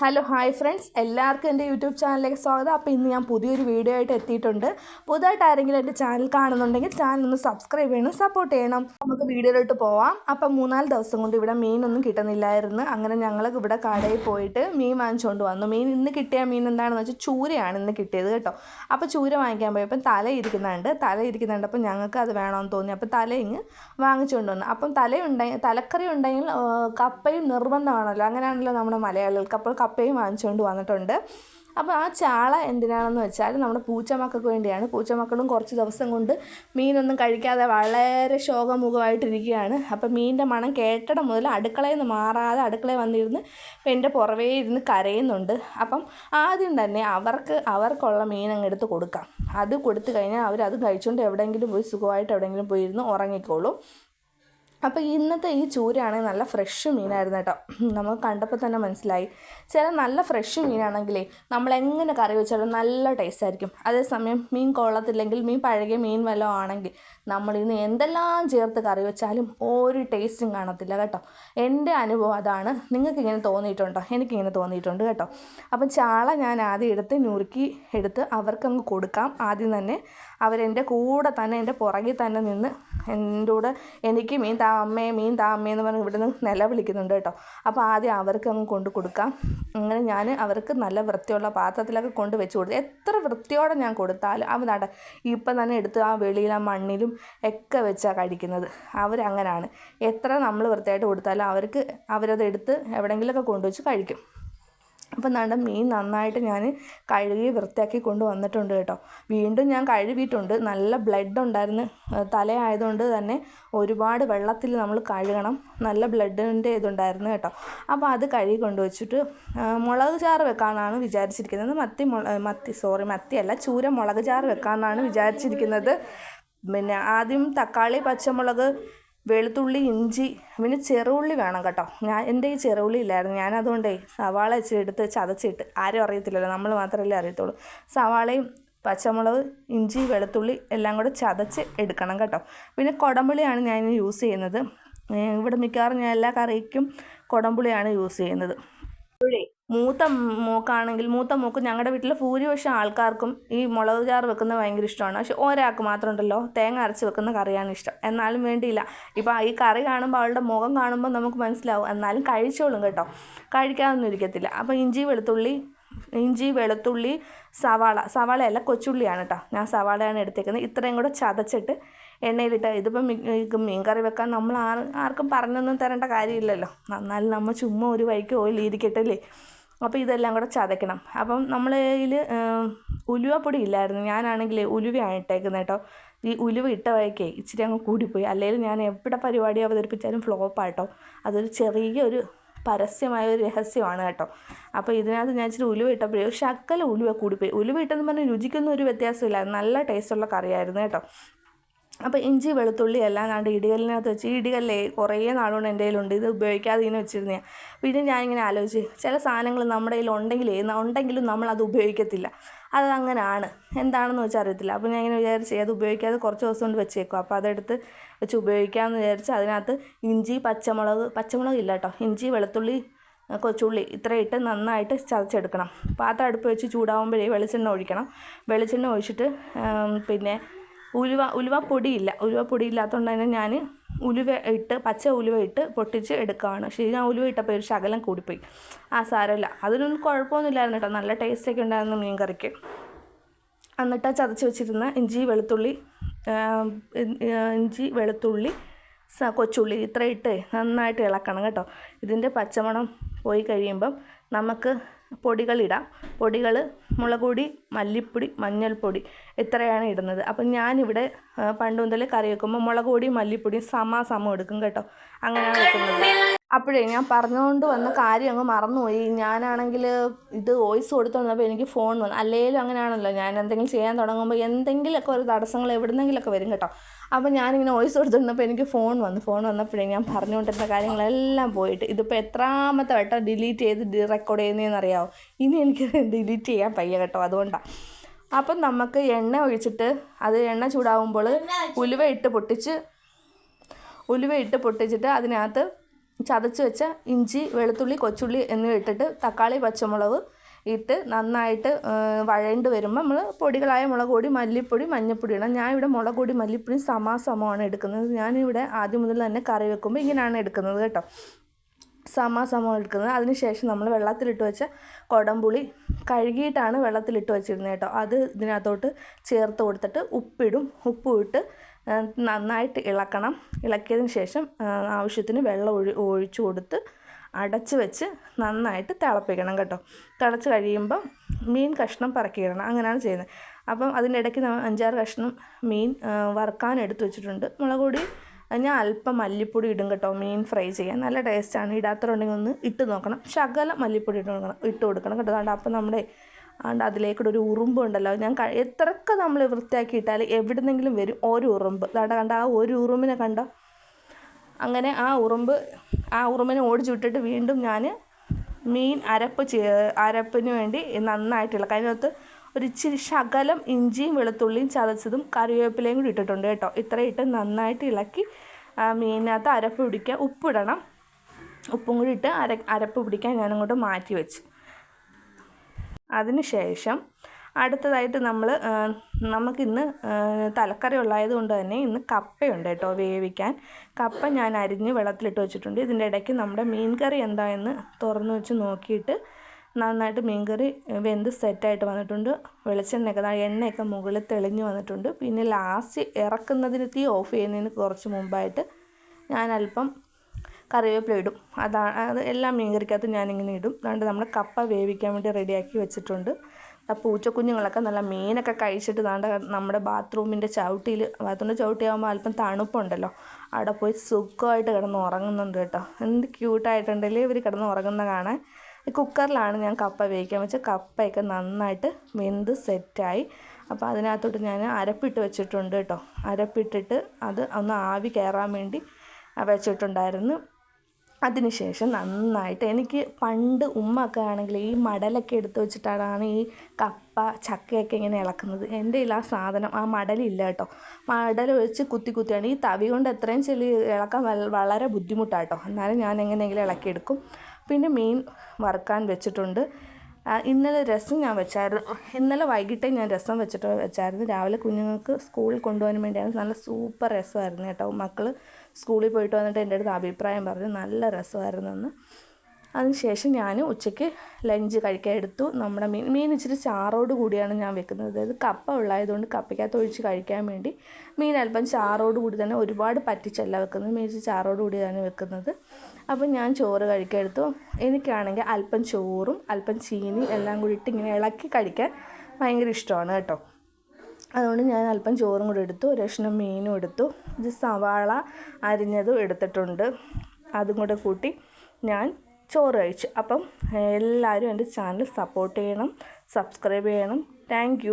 Hello hi friends എല്ലാവർക്കും എന്റെ YouTube ചാനലിലേക്ക് സ്വാഗതം. അപ്പോൾ ഇന്ന് ഞാൻ പുതിയൊരു വീഡിയോ ആയിട്ട് എത്തിയിട്ടുണ്ട്. പുതുതായിട്ട് ആരെങ്കിലും എന്റെ ചാനൽ കാണുന്നുണ്ടെങ്കിൽ ചാനൽ ഒന്ന് സബ്സ്ക്രൈബ് ചെയ്യണം സപ്പോർട്ട് ചെയ്യണം. നമുക്ക് വീഡിയോയിലോട്ട് പോവാം. അപ്പം മൂന്നാൽ ദിവസം കൊണ്ട് ഇവിടെ മീനൊന്നും കിട്ടുന്നില്ലായിരുന്നു. അങ്ങനെ ഞങ്ങൾ ഇവിടെ കടയിൽ പോയിട്ട് മീൻ വാങ്ങിച്ചുകൊണ്ട് വന്നു. മീൻ ഇന്ന് കിട്ടിയ മീൻ എന്താണെന്ന് വെച്ചാൽ ചൂരയാണ് ഇന്ന് കിട്ടിയത് കേട്ടോ. അപ്പോൾ ചൂര വാങ്ങിക്കാൻ പോയപ്പോൾ തല ഇരിക്കുന്നുണ്ട്. തല ഇരിക്കുന്നുണ്ട്. അപ്പോൾ ഞങ്ങൾക്ക് അത് വേണമെന്ന് തോന്നി. അപ്പോൾ തല ഇങ്ങ് വാങ്ങിച്ചുകൊണ്ട് വന്നു. അപ്പം തലയുണ്ടെങ്കിൽ തലക്കറി ഉണ്ടെങ്കിൽ കപ്പയും നിർബന്ധമാണല്ലോ. അങ്ങനെയാണല്ലോ നമ്മുടെ മലയാളികൾക്ക്. അപ്പോൾ കപ്പയും വാങ്ങിച്ചുകൊണ്ട് വന്നിട്ടുണ്ട്. അപ്പോൾ ആ ചാള എന്തിനാണെന്ന് വെച്ചാൽ നമ്മുടെ പൂച്ചമക്കൾക്ക് വേണ്ടിയാണ്. പൂച്ചമക്കളും കുറച്ച് ദിവസം കൊണ്ട് മീനൊന്നും കഴിക്കാതെ വളരെ ശോകമുഖമായിട്ടിരിക്കുകയാണ്. അപ്പോൾ മീനിന്റെ മണം കേട്ടടം മുതൽ അടുക്കളയിൽ നിന്ന് മാറാതെ അടുക്കളയിൽ വന്നിരുന്ന് എന്റെ പുറവേ ഇരുന്ന് കരയുന്നുണ്ട്. അപ്പം ആദ്യം തന്നെ അവർക്ക് അവർക്കുള്ള മീൻ അങ്ങ് എടുത്ത് കൊടുക്കാം. അത് കൊടുത്തു കഴിഞ്ഞാൽ അവർ അത് കഴിച്ചുകൊണ്ട് എവിടെയെങ്കിലും പോയി സുഖമായിട്ട് എവിടെയെങ്കിലും പോയി ഇരുന്ന് ഉറങ്ങിക്കോളും. അപ്പോൾ ഇന്നത്തെ ഈ ചൂരയാണെങ്കിൽ നല്ല ഫ്രഷ് മീനായിരുന്നു കേട്ടോ. നമ്മൾ കണ്ടപ്പോൾ തന്നെ മനസ്സിലായി. ചില നല്ല ഫ്രഷ് മീനാണെങ്കിലേ നമ്മൾ എങ്ങനെ കറി വെച്ചാലും നല്ല ടേസ്റ്റ് ആയിരിക്കും. അതേസമയം മീൻ കൊള്ളത്തില്ലെങ്കിൽ മീൻ പഴകിയ മീൻ വല്ലതും ആണെങ്കിൽ നമ്മൾ ഇന്ന് എന്തെല്ലാം ചേർത്ത് കറി വെച്ചാലും ഒരു ടേസ്റ്റും കാണത്തില്ല കേട്ടോ. എന്റെ അനുഭവം അതാണ്. നിങ്ങൾക്ക് ഇങ്ങനെ തോന്നിയിട്ടുണ്ടോ? എനിക്കിങ്ങനെ തോന്നിയിട്ടുണ്ട് കേട്ടോ. അപ്പം ചാള ഞാൻ ആദ്യം എടുത്ത് ഞുറുക്കി എടുത്ത് അവർക്കങ്ങ് കൊടുക്കാം. ആദ്യം തന്നെ അവരെന്റെ കൂടെ തന്നെ എന്റെ പുറകിൽ തന്നെ നിന്ന് എന്റെ കൂടെ എനിക്ക് മീൻ താ അമ്മേ മീൻ താ അമ്മേ എന്ന് പറഞ്ഞ് ഇവിടുന്ന് നിലവിളിക്കുന്നുണ്ട് കേട്ടോ. അപ്പോൾ ആദ്യം അവർക്ക് അങ്ങ് കൊണ്ട് കൊടുക്കാം. അങ്ങനെ ഞാൻ അവർക്ക് നല്ല വൃത്തിയുള്ള പാത്രത്തിലൊക്കെ കൊണ്ട് വെച്ച് കൊടുത്തു. എത്ര വൃത്തിയോടെ ഞാൻ കൊടുത്താലും അവ നട ഇപ്പം തന്നെ എടുത്ത് ആ വെളിയിൽ ആ മണ്ണിലും ഒക്കെ വെച്ചാണ് കഴിക്കുന്നത്. അവരങ്ങനാണ്. എത്ര നമ്മൾ വൃത്തിയായിട്ട് കൊടുത്താലും അവർക്ക് അവരത് എടുത്ത് എവിടെയെങ്കിലുമൊക്കെ കൊണ്ടുവച്ച് കഴിക്കും. അപ്പം നാണ്ട മീൻ നന്നായിട്ട് ഞാൻ കഴുകി വൃത്തിയാക്കി കൊണ്ട് വന്നിട്ടുണ്ട് കേട്ടോ. വീണ്ടും ഞാൻ കഴുകിയിട്ടുണ്ട്. നല്ല ബ്ലഡ് ഉണ്ടായിരുന്നു. തലയായതുകൊണ്ട് തന്നെ ഒരുപാട് വെള്ളത്തിൽ നമ്മൾ കഴുകണം. നല്ല ബ്ലഡിന്റെ ഇതുണ്ടായിരുന്നു കേട്ടോ. അപ്പോൾ അത് കഴുകി കൊണ്ട് വെച്ചിട്ട് മുളക് ചാറ് വെക്കാമെന്നാണ് വിചാരിച്ചിരിക്കുന്നത്. മത്തി മത്തി സോറി മത്തിയല്ല ചൂര മുളക് ചാറ് വെക്കാനാണ് വിചാരിച്ചിരിക്കുന്നത്. പിന്നെ ആദ്യം തക്കാളി പച്ചമുളക് വെളുത്തുള്ളി ഇഞ്ചി പിന്നെ ചെറുള്ളി വേണം കേട്ടോ. ഞാൻ എന്റെ ഈ ചെറുള്ളി ഇല്ലായിരുന്നു. ഞാൻ അതുകൊണ്ടേ സവാള എടുത്ത് ചതച്ചിട്ട് ആരും അറിയത്തില്ലല്ലോ. നമ്മൾ മാത്രമല്ലേ അറിയത്തുള്ളൂ. സവാളയും പച്ചമുളക് ഇഞ്ചി വെളുത്തുള്ളി എല്ലാം കൂടെ ചതച്ച് എടുക്കണം കേട്ടോ. പിന്നെ കൊടമ്പുളിയാണ് ഞാൻ യൂസ് ചെയ്യുന്നത്. ഇവിടെ മിക്കവാറും ഞാൻ എല്ലാ കറിക്കും കൊടമ്പുളിയാണ് യൂസ് ചെയ്യുന്നത്. മൂത്ത മൂക്കാണെങ്കിൽ മൂത്ത മൂക്ക് ഞങ്ങളുടെ വീട്ടിൽ ഭൂരിപക്ഷം ആൾക്കാർക്കും ഈ മുളക് ചാറ് വെക്കുന്നത് ഭയങ്കര ഇഷ്ടമാണ്. പക്ഷെ ഒരാൾക്ക് മാത്രം ഉണ്ടല്ലോ തേങ്ങ അരച്ച് വെക്കുന്ന കറിയാണ് ഇഷ്ടം. എന്നാലും വേണ്ടിയില്ല. ഇപ്പോൾ ഈ കറി കാണുമ്പോൾ അവളുടെ മുഖം കാണുമ്പോൾ നമുക്ക് മനസ്സിലാവും. എന്നാലും കഴിച്ചോളും കേട്ടോ. കഴിക്കാതൊന്നും ഇരിക്കത്തില്ല. അപ്പോൾ ഇഞ്ചി വെളുത്തുള്ളി ഇഞ്ചി വെളുത്തുള്ളി സവാള. സവാളയല്ല കൊച്ചുള്ളിയാണ് കേട്ടോ. ഞാൻ സവാളയാണ് എടുത്തേക്കുന്നത്. ഇത്രയും കൂടെ ചതച്ചിട്ട് എണ്ണയിലിട്ട് ഇതിപ്പം മീൻ കറി വെക്കാൻ നമ്മൾ ആർ ആർക്കും പറഞ്ഞൊന്നും തരേണ്ട കാര്യമില്ലല്ലോ. എന്നാലും നമ്മൾ ചുമ്മാ ഒരു വഴിക്ക് ഓയിൽ അപ്പോൾ ഇതെല്ലാം കൂടെ ചതയ്ക്കണം. അപ്പം നമ്മൾ ഇതിൽ ഉലുവപ്പൊടി ഇല്ലായിരുന്നു. ഞാനാണെങ്കിൽ ഉലുവയാണ് ഇട്ടേക്കുന്നത് കേട്ടോ ഈ ഉലുവ ഇട്ട വഴിക്കേ ഇച്ചിരി അങ്ങ് കൂടിപ്പോയി. അല്ലെങ്കിൽ ഞാൻ എവിടെ പരിപാടി അവതരിപ്പിച്ചാലും ഫ്ലോപ്പാട്ടോ. അതൊരു ചെറിയൊരു പരസ്യമായ ഒരു രഹസ്യമാണ് കേട്ടോ. അപ്പോൾ ഇതിനകത്ത് ഞാൻ ഇച്ചിരി ഉലുവ ഇട്ടപ്പോഴേ ശക്കല ഉലുവ കൂടിപ്പോയി. ഉലുവ ഇട്ടെന്ന് പറഞ്ഞാൽ രുചിക്കൊന്നും ഒരു വ്യത്യാസമില്ല. നല്ല ടേസ്റ്റുള്ള കറിയായിരുന്നു കേട്ടോ. അപ്പോൾ ഇഞ്ചി വെളുത്തുള്ളി എല്ലാം കണ്ട് ഇടികല്ലിനകത്ത് വെച്ച് ഇടികല്ലേ കുറേ നാളുകൊണ്ട് എന്റെ കയ്യിലുണ്ട്. ഇത് ഉപയോഗിക്കാതെ ഇങ്ങനെ ഞാൻ പിന്നെ ഞാനിങ്ങനെ ആലോചിച്ച് ചില സാധനങ്ങൾ നമ്മുടെ കയ്യിൽ ഉണ്ടെങ്കിലേ ഉണ്ടെങ്കിലും നമ്മളത് ഉപയോഗിക്കത്തില്ല. അത് അങ്ങനെയാണ് എന്താണെന്ന് വെച്ചാൽ അറിയത്തില്ല. അപ്പോൾ ഞാൻ ഇങ്ങനെ വിചാരിച്ച് അത് ഉപയോഗിക്കാതെ കുറച്ച് ദിവസം കൊണ്ട് വെച്ചേക്കും. അപ്പോൾ അതെടുത്ത് വെച്ച് ഉപയോഗിക്കാമെന്ന് വിചാരിച്ച് അതിനകത്ത് ഇഞ്ചി പച്ചമുളക് പച്ചമുളക് ഇല്ല കേട്ടോ. ഇഞ്ചി വെളുത്തുള്ളി കൊച്ചുള്ളി ഇത്ര ഇട്ട് നന്നായിട്ട് ചതച്ചെടുക്കണം. പാത്രം അടുപ്പ് വെച്ച് ചൂടാവുമ്പോഴേ വെളിച്ചെണ്ണ ഒഴിക്കണം. വെളിച്ചെണ്ണ ഒഴിച്ചിട്ട് പിന്നെ ഉലുവ ഉലുവ പൊടിയില്ല. ഉലുവ പൊടി ഇല്ലാത്തതുകൊണ്ട് തന്നെ ഞാൻ ഉലുവ ഇട്ട് പച്ച ഉലുവ ഇട്ട് പൊട്ടിച്ച് എടുക്കുകയാണ് ശരി ഞാൻ ഉലുവ ഇട്ടപ്പോൾ ഒരു ശകലം കൂടിപ്പോയി. ആ സാരമില്ല അതിനൊന്നും കുഴപ്പമൊന്നുമില്ലായിരുന്നു കേട്ടോ. നല്ല ടേസ്റ്റ് ടേസ്റ്റൊക്കെ ഉണ്ടായിരുന്നു മീൻ കറിക്ക് എന്നിട്ട് ചതച്ച് വെച്ചിരുന്ന ഇഞ്ചി വെളുത്തുള്ളി ഇഞ്ചി വെളുത്തുള്ളി കൊച്ചുള്ളി ഇത്ര ഇട്ട് നന്നായിട്ട് ഇളക്കണം കേട്ടോ. ഇതിന്റെ പച്ചമണം പോയി കഴിയുമ്പം നമുക്ക് പൊടികളിടാം. പൊടികൾ മുളക് പൊടി മല്ലിപ്പൊടി മഞ്ഞൾപ്പൊടി ഇത്രയാണ് ഇടുന്നത്. അപ്പം ഞാനിവിടെ പണ്ട് മുതൽ കറി വെക്കുമ്പോൾ മുളക് പൊടി മല്ലിപ്പൊടി സമാസമം എടുക്കും കേട്ടോ. അങ്ങനെയാണ് വെക്കുന്നത്. അപ്പോഴേ ഞാൻ പറഞ്ഞുകൊണ്ട് വന്ന കാര്യം അങ്ങ് മറന്നുപോയി. ഞാനാണെങ്കിൽ ഇത് വോയിസ് കൊടുത്തു വന്നപ്പോൾ എനിക്ക് ഫോൺ വന്നു. അല്ലെങ്കിലും അങ്ങനെയാണല്ലോ ഞാൻ എന്തെങ്കിലും ചെയ്യാൻ തുടങ്ങുമ്പോൾ എന്തെങ്കിലുമൊക്കെ ഒരു തടസ്സങ്ങൾ എവിടുന്നെങ്കിലൊക്കെ വരും കേട്ടോ. അപ്പോൾ ഞാനിങ്ങനെ വോയിസ് കൊടുത്തിരുന്നപ്പോൾ എനിക്ക് ഫോൺ വന്നു. ഫോൺ വന്നപ്പോഴേ ഞാൻ പറഞ്ഞുകൊണ്ടിരുന്ന കാര്യങ്ങളെല്ലാം പോയിട്ട് ഇതിപ്പോൾ എത്രാമത്തെ വട്ടം ഡിലീറ്റ് ചെയ്ത് റെക്കോർഡ് ചെയ്യുന്നതെന്ന് അറിയാമോ ഇനി എനിക്ക് ഡിലീറ്റ് ചെയ്യാൻ പയ്യ കേട്ടോ അതുകൊണ്ടാണ് അപ്പം നമുക്ക് എണ്ണ ഒഴിച്ചിട്ട് അത് എണ്ണ ചൂടാവുമ്പോൾ ഉലുവ ഇട്ട് പൊട്ടിച്ച് ഉലുവ ഇട്ട് പൊട്ടിച്ചിട്ട് അതിനകത്ത് ചതച്ച് വെച്ച ഇഞ്ചി വെളുത്തുള്ളി കൊച്ചുള്ളി എന്നിവ ഇട്ടിട്ട് തക്കാളി പച്ചമുളക് ഇട്ട് നന്നായിട്ട് വഴണ്ട് വരുമ്പോൾ നമ്മൾ പൊടികളായ മുളക് പൊടി മല്ലിപ്പൊടി മഞ്ഞൾപ്പൊടി ഇടണം. ഞാൻ ഇവിടെ മുളക് പൊടി മല്ലിപ്പൊടി സമാസമമാണ് എടുക്കുന്നത്. ഞാനിവിടെ ആദ്യം മുതൽ തന്നെ കറി വെക്കുമ്പോൾ ഇങ്ങനെയാണ് എടുക്കുന്നത് കേട്ടോ. സമാസമം എടുക്കുന്നത്. അതിനുശേഷം നമ്മൾ വെള്ളത്തിലിട്ട് വെച്ച കുടംപുളി കഴുകിയിട്ടാണ് വെള്ളത്തിലിട്ട് വെച്ചിരുന്നത് കേട്ടോ. അത് ഇതിനകത്തോട്ട് ചേർത്ത് കൊടുത്തിട്ട് ഉപ്പിടും. ഉപ്പും ഇട്ട് നന്നായിട്ട് ഇളക്കണം. ഇളക്കിയതിന് ശേഷം ആവശ്യത്തിന് വെള്ളം ഒഴി ഒഴിച്ചു കൊടുത്ത് അടച്ച് വെച്ച് നന്നായിട്ട് തിളപ്പിക്കണം കേട്ടോ. തിളച്ച് കഴിയുമ്പം മീൻ കഷ്ണം പറക്കിയിടണം. അങ്ങനെയാണ് ചെയ്യുന്നത്. അപ്പം അതിന്റെ ഇടയ്ക്ക് അഞ്ചാറ് കഷ്ണം മീൻ വറുക്കാൻ എടുത്ത് വെച്ചിട്ടുണ്ട്. മുളക് പൊടി ഞാൻ അല്പം മല്ലിപ്പൊടി ഇടും കേട്ടോ മീൻ ഫ്രൈ ചെയ്യാൻ. നല്ല ടേസ്റ്റാണ്. ഇടാത്തതുണ്ടെങ്കിൽ ഒന്ന് ഇട്ട് നോക്കണം. ശകലം മല്ലിപ്പൊടി ഇട്ട് കൊടുക്കണം. ഇട്ട് കൊടുക്കണം കേട്ടോ. അതുകൊണ്ട് അപ്പം നമ്മുടെ അതുകൊണ്ട് അതിലേക്കൂടെ ഒരു ഉറുമ്പ് ഉണ്ടല്ലോ ഞാൻ എത്രയൊക്കെ നമ്മൾ വൃത്തിയാക്കി ഇട്ടാൽ എവിടുന്നെങ്കിലും വരും ഒരു ഉറുമ്പ്. അതാണ്ട് കണ്ട? ആ ഒരു ഉറുമ്പിനെ കണ്ടോ? അങ്ങനെ ആ ഉറുമ്പ് ആ ഉറുമ്പിനെ ഓടിച്ചു വിട്ടിട്ട് വീണ്ടും ഞാൻ മീൻ അരപ്പ് അരപ്പിന് വേണ്ടി നന്നായിട്ടുള്ള കഴിഞ്ഞകത്ത് ഒരു ഇച്ചിരി ശകലം ഇഞ്ചിയും വെളുത്തുള്ളിയും ചതച്ചതും കറിവേപ്പിലയും കൂടി ഇട്ടിട്ടുണ്ട് കേട്ടോ. ഇത്രയും ഇട്ട് നന്നായിട്ട് ഇളക്കി മീനിനകത്ത് അരപ്പ് പിടിക്കുക ഉപ്പിടണം. ഉപ്പും കൂടി ഇട്ട് അര അരപ്പ് പിടിക്കാൻ ഞാനങ്ങോട്ട് മാറ്റി വെച്ച്. അതിനുശേഷം അടുത്തതായിട്ട് നമ്മൾ നമുക്കിന്ന് തലക്കറി ഉള്ളായത് കൊണ്ട് തന്നെ ഇന്ന് കപ്പയുണ്ട് കേട്ടോ വേവിക്കാൻ. കപ്പ ഞാൻ അരിഞ്ഞ് വെള്ളത്തിലിട്ട് വെച്ചിട്ടുണ്ട്. ഇതിന്റെ ഇടയ്ക്ക് നമ്മുടെ മീൻ കറി എന്താ എന്ന് തുറന്ന് വെച്ച് നോക്കിയിട്ട് നന്നായിട്ട് മീൻകറി വെന്ത് സെറ്റായിട്ട് വന്നിട്ടുണ്ട്. വെളിച്ചെണ്ണയൊക്കെ എണ്ണയൊക്കെ മുകളിൽ തെളിഞ്ഞ് വന്നിട്ടുണ്ട്. പിന്നെ ലാസ്റ്റ് ഇറക്കുന്നതിന് തീ ഓഫ് ചെയ്യുന്നതിന് കുറച്ച് മുമ്പായിട്ട് ഞാൻ അല്പം കറിവേപ്പില ഇടും. അതാണ് അത് എല്ലാ മീൻകറിക്കകത്തും ഞാനിങ്ങനെ ഇടും. അതുകൊണ്ട് നമ്മൾ കപ്പ വേവിക്കാൻ വേണ്ടി റെഡിയാക്കി വെച്ചിട്ടുണ്ട്. ആ പൂച്ചക്കുഞ്ഞുങ്ങളൊക്കെ നല്ല മീനൊക്കെ കഴിച്ചിട്ട് താണ്ട നമ്മുടെ ബാത്റൂമിന്റെ ചവിട്ടിയിൽ ബാത്റൂമിന്റെ ചവിട്ടിയാകുമ്പോൾ അല്പം തണുപ്പുണ്ടല്ലോ. അവിടെ പോയി സുഖമായിട്ട് കിടന്ന് ഉറങ്ങുന്നുണ്ട് കേട്ടോ. എന്ത് ക്യൂട്ടായിട്ടുണ്ടല്ലേ ഇവർ കിടന്ന് ഉറങ്ങുന്ന കാണാൻ. കുക്കറിലാണ് ഞാൻ കപ്പ വേവിക്കാൻ വെച്ചാൽ കപ്പയൊക്കെ നന്നായിട്ട് വെന്ത് സെറ്റായി. അപ്പോൾ അതിനകത്തോട്ട് ഞാൻ അരപ്പിട്ട് വെച്ചിട്ടുണ്ട് കേട്ടോ. അരപ്പിട്ടിട്ട് അത് ഒന്ന് ആവി കയറാൻ വേണ്ടി വെച്ചിട്ടുണ്ടായിരുന്നു. അതിനുശേഷം നന്നായിട്ട് എനിക്ക് പണ്ട് ഉമ്മ ഒക്കെ ആണെങ്കിൽ ഈ മടലൊക്കെ എടുത്തു വെച്ചിട്ടാണ് ഈ കപ്പ ചക്കയൊക്കെ ഇങ്ങനെ ഇളക്കുന്നത്. എന്റെ ആ സാധനം ആ മടലില്ല കേട്ടോ. മടൽ വെച്ച് കുത്തി കുത്തിയാണ്. ഈ തവി കൊണ്ട് എത്രയും ചെല്ലി ഇളക്കാൻ വളരെ ബുദ്ധിമുട്ടാട്ടോ. എന്നാലും ഞാൻ എങ്ങനെയെങ്കിലും ഇളക്കിയെടുക്കും. പിന്നെ മീൻ വറുക്കാൻ വെച്ചിട്ടുണ്ട്. ഇന്നലെ രസം ഞാൻ വെച്ചായിരുന്നു. ഇന്നലെ വൈകിട്ടേ ഞാൻ രസം വെച്ചിട്ട് വെച്ചായിരുന്നു. രാവിലെ കുഞ്ഞുങ്ങൾക്ക് സ്കൂളിൽ കൊണ്ടുപോകാൻ വേണ്ടിയാണ് നല്ല സൂപ്പർ രസമായിരുന്നു കേട്ടോ. മക്കൾ സ്കൂളിൽ പോയിട്ട് വന്നിട്ട് എന്റെ അടുത്ത് അഭിപ്രായം പറഞ്ഞു. നല്ല രസമായിരുന്നു എന്ന് അതിനുശേഷം ഞാൻ ഉച്ചയ്ക്ക് ലഞ്ച് കഴിക്കാൻ എടുത്തു. നമ്മുടെ മീൻ മീൻ ഇച്ചിരി ചാറോട് കൂടിയാണ് ഞാൻ വെക്കുന്നത്. അതായത് കപ്പ ഉള്ളായതുകൊണ്ട് കപ്പയ്ക്കകത്ത് ഒഴിച്ച് കഴിക്കാൻ വേണ്ടി മീൻ അല്പം ചാറോട് കൂടി തന്നെ ഒരുപാട് പറ്റിച്ചല്ല വെക്കുന്നത്. മീൻ ചാറോട് കൂടി തന്നെ വെക്കുന്നത്. അപ്പം ഞാൻ ചോറ് കഴിക്കാൻ എടുത്തു. എനിക്കാണെങ്കിൽ അല്പം ചോറും അല്പം ചീനി എല്ലാം കൂടി ഇട്ട് ഇങ്ങനെ ഇളക്കി കഴിക്കാൻ ഭയങ്കര ഇഷ്ടമാണ് കേട്ടോ. അതുകൊണ്ട് ഞാൻ അല്പം ചോറും കൂടി എടുത്തു. ഒരു മീനും എടുത്തു. ഇത് സവാള അരിഞ്ഞതും എടുത്തിട്ടുണ്ട്. അതും കൂടെ കൂട്ടി ഞാൻ ചോറ് കഴിച്ചു. അപ്പം എല്ലാവരും എന്റെ ചാനൽ സപ്പോർട്ട് ചെയ്യണം സബ്സ്ക്രൈബ് ചെയ്യണം. താങ്ക്